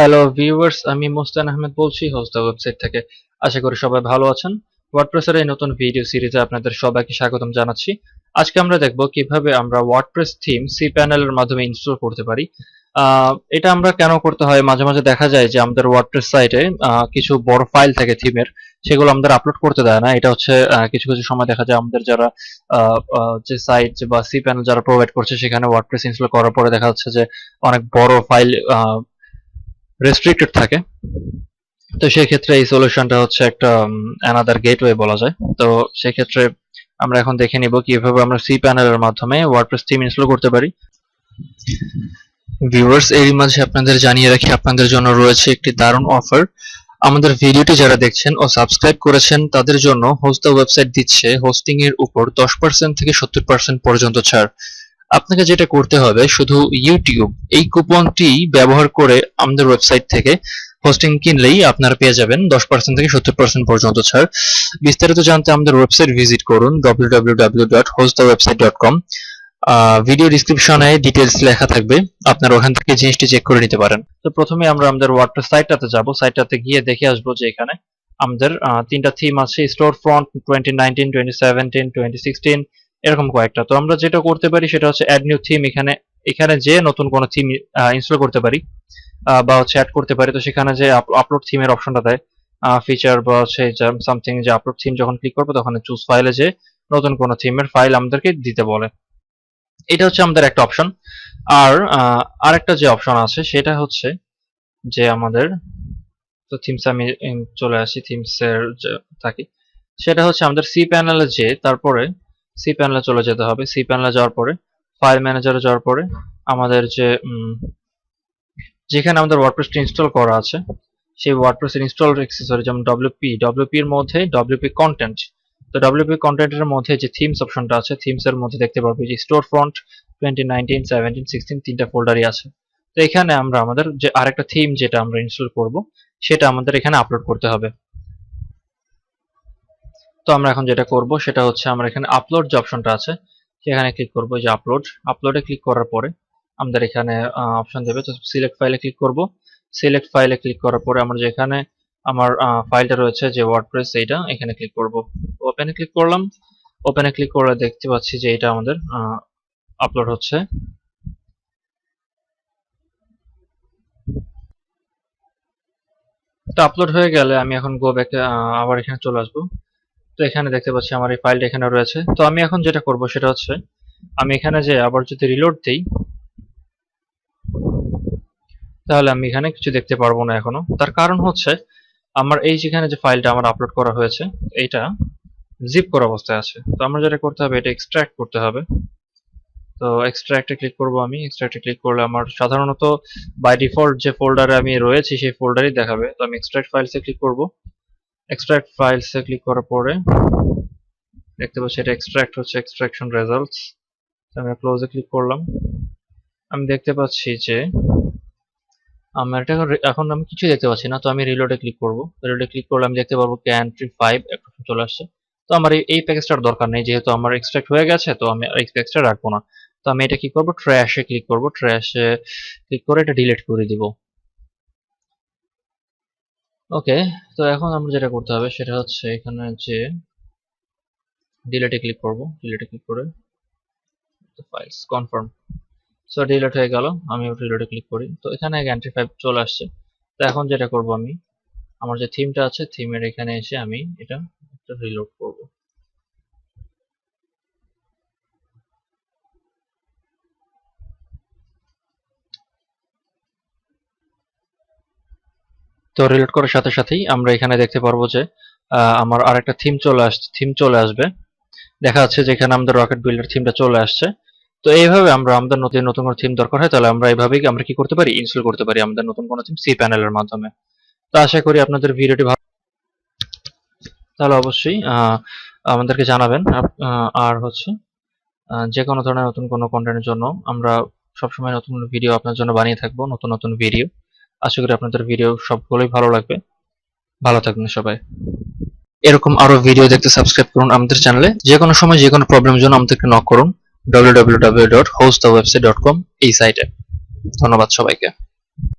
Hello viewers আমি মোস্তান আহমেদ বলছি host website থেকে। আশা করি সবাই ভালো আছেন। ওয়ার্ডপ্রেসের এই নতুন ভিডিও সিরিজে আপনাদের সবাইকে স্বাগতম জানাচ্ছি। আজকে আমরা দেখব কীভাবে আমরা ওয়ার্ডপ্রেস থিম সি প্যানেলের মাধ্যমে ইনস্টল করতে পারি। এটা আমরা কেন করতে হয়? মাঝে মাঝে দেখা যায় যে আমাদের ওয়ার্ডপ্রেস সাইটে কিছু বড় ফাইল থাকে থিমের সেগুলো আমাদের আপলোড করতে দেয় না। এটা হচ্ছে কিছু কিছু সময় দেখা যায় আমাদের যারা যে সাইট বা সি প্যানেল যারা প্রোভাইড করছে, সেখানে ওয়ার্ডপ্রেস ইনস্টল করার পরে দেখা যাচ্ছে যে অনেক বড় ফাইল রেস্ট্রিক্টেড থাকে। তো সেক্ষেত্রে এই সলিউশনটা হচ্ছে একটা অ্যানাদার গেটওয়ে বলা যায়। তো সেক্ষেত্রে আমরা এখন দেখে নিব কীভাবে আমরা সি প্যানেলের মাধ্যমে ওয়ার্ডপ্রেস থিম ইনস্টল করতে পারি। ভিউয়ার্স এরই মাঝে আপনাদের জানিয়ে রাখি, আপনাদের জন্য রয়েছে একটি দারুণ অফার আমাদের ভিডিওটি যারা দেখছেন ও সাবস্ক্রাইব করেছেন, তাদের জন্য হোস্ট ওয়েবসাইট দিচ্ছে। হোস্টিং এর উপর দশ পার্সেন্ট থেকে সত্তর পার্সেন্ট পর্যন্ত ছাড়। আপনাকে যেটা করতে হবে, শুধু ইউটিউব এই কুপনটি ব্যবহার করে আমাদের ওয়েবসাইট থেকে হোস্টিং কিনলেই আপনারা পেয়ে যাবেন দশ পার্সেন্ট থেকে সত্তর পার্সেন্ট পর্যন্ত ছাড়। বিস্তারিত জানতে আমাদের ওয়েবসাইট ভিজিট করুন www.hostthewebsite.com ভিডিও ডিসক্রিপশনে ডিটেলস লেখা থাকবে, আপনারা ওখান থেকে জিনিসটি চেক করে নিতে পারেন। তো প্রথমে আমরা আমাদের ওয়ার্ডপ্রেস সাইটটাতে যাব সাইটটাতে গিয়ে দেখে আসব যে এখানে আমাদের তিনটা থিম আছে store front twenty nineteen twenty seventeen twenty sixteen এরকম কয়েকটা। তো আমরা যেটা করতে পারি সেটা হচ্ছে অ্যাড নিউ থিম এখানে এখানে যে নতুন কোনো থিম ইনস্টল করতে পারি বা হচ্ছে অ্যাড করতে পারি, তো সেখানে যে আপলোড থিমের অপশনটা দেয় ফিচার বা হচ্ছে সামথিং যে আপলোড থিম যখন ক্লিক করব তখন চুজ ফাইলে যে নতুন কোনো থিমের ফাইল আমাদেরকে দিতে বলে। এটা হচ্ছে আমাদের একটা অপশন আর আরেকটা যে অপশন আছে সেটা হচ্ছে যে আমাদের, তো থিমস আমি চলে আসি থিমস এর যে থাকি, সেটা হচ্ছে আমাদের সি প্যানেলে যে, তারপরে সি প্যানেলে চলে যেতে হবে। সি প্যানেলে যাওয়ার পরে ফাইল ম্যানেজারে যাওয়ার পরে আমাদের যে যেখানে আমাদের ওয়ার্ডপ্রেসটা ইনস্টল করা আছে, সেই ওয়ার্ডপ্রেস ইনস্টল অ্যাক্সেসরি যেমন ডব্লিউপি ডব্লিউপি এর মধ্যে ডব্লিউপি কন্টেন্ট তো ডব্লিউপি কন্টেন্টের মধ্যে যে থিমস অপশনটা আছে থিমস এর মধ্যে দেখতে পারব যে store front twenty nineteen seventeen sixteen তিনটা ফোল্ডারই আছে। তো এখানে আমরা আমাদের যে আরেকটা থিম যেটা আমরা ইনস্টল করব, সেটা আমাদের এখানে আপলোড করতে হবে। তো আমরা এখন যেটা করব সেটা হচ্ছে আমরা এখানে আপলোড যে অপশনটা আছে, সেখানে ক্লিক করব যে আপলোড আপলোডে ক্লিক করার পরে আমাদের এখানে অপশন দেবে, তো সিলেক্ট ফাইলে ক্লিক করব। সিলেক্ট ফাইলে ক্লিক করার পরে আমরা যেখানে আমার ফাইলটা রয়েছে যে ওয়ার্ডপ্রেস এইটা এখানে ক্লিক করব। ওপেনে ক্লিক করলাম। ওপেনে ক্লিক করে দেখতে পাচ্ছি যে এটা আমাদের আপলোড হচ্ছে। তো আপলোড হয়ে গেলে আমি এখন গো ব্যাক আবার এখানে চলে আসব। তো এখানে দেখতে পাচ্ছি আমার এই ফাইলটা এখানে রয়েছে। তো আমি এখন যেটা করব সেটা হচ্ছে, আমি এখানে যে আবার যদি রিলোড দিই, তাহলে আমি এখানে কিছু দেখতে পারব না এখনও। তার কারণ হচ্ছে, আমার এই যেখানে যে ফাইলটা আমার আপলোড করা হয়েছে, এইটা জিপ করা অবস্থায় আছে। তো আমরা যেটা করতে হবে, এটা এক্সট্রাক্ট করতে হবে। তো এক্সট্রাক্টে ক্লিক করব আমি। এক্সট্রাক্টে ক্লিক করলে আমার সাধারণত বাই ডিফল্ট যে ফোল্ডারে আমি রয়েছি, সেই ফোল্ডারই দেখাবে। তো আমি এক্সট্রাক্ট ফাইলসে ক্লিক করব। এক্সট্রাক্ট ফাইলসে ক্লিক করার পরে, দেখতে পাচ্ছি এটা এক্সট্রাক্ট হচ্ছে এক্সট্রাকশন রেজাল্টস আমি ক্লোজে ক্লিক করলাম। আমি দেখতে পাচ্ছি যে, আমার এটা এখন- আমি কিছু দেখতে পাচ্ছি না, তো আমি রিলোডে ক্লিক করব। রিলোডে ক্লিক করলে আমি দেখতে পারব ক্যান্ট্রি ফাইভ একটা চলে আসছে। তো আমার এই প্যাকেজটার দরকার নেই, যেহেতু আমার এক্সট্রাক্ট হয়ে গেছে, তো আমি এই প্যাকেজটা রাখব না। তো আমি এটা কি করব? ট্র্যাশে ক্লিক করব। ট্র্যাশে ক্লিক করে এটা ডিলিট করে দিব। ওকে তো এখন আমরা যেটা করতে হবে সেটা হচ্ছে এখানে যে ডিলেটে ক্লিক করব। ডিলেটে ক্লিক করে ফাইলস কনফার্ম সো ডিলেট হয়ে গেল, আমি ডিলেটে ক্লিক করি। তো এখানে গ্যান্টি ফাইভ চলে আসছে। তো এখন যেটা করব আমি, আমার যে থিমটা আছে থিমের এখানে এসে আমি এটা রিলোড করব। তো রিলোড করার সাথে সাথেই আমরা এখানে দেখতে পারব যে আমার আরেকটা থিম চলে আসছে থিম চলে আসবে। দেখা যাচ্ছে যে এখানে আমাদের রকেট বিল্ডার থিমটা চলে আসছে। তো এইভাবে আমরা আমাদের নতুন নতুন কোনো থিম দরকার হয়, তাহলে আমরা এইভাবেই আমরা কি করতে পারি? ইনস্টল করতে পারি আমাদের নতুন কোনো থিম সি প্যানেলের মাধ্যমে। তো আশা করি আপনাদের ভিডিওটি ভালো তাহলে অবশ্যই আমাদেরকে জানাবেন। আর হচ্ছে যে কোনো ধরনের নতুন কোনো কন্টেন্টের জন্য আমরা সবসময় নতুন ভিডিও আপনার জন্য বানিয়ে থাকব, নতুন নতুন ভিডিও আশা করি আপনাদের ভিডিও সবগুলোই ভালো লাগবে। ভালো থাকবেন সবাই। এরকম আরও ভিডিও দেখতে সাবস্ক্রাইব করুন আমাদের চ্যানেলে যে কোনো সময় যে কোনো প্রবলেমের জন্য আমাদেরকে নক করুন। www.hostthewebsite.com এই সাইটে ধন্যবাদ সবাইকে।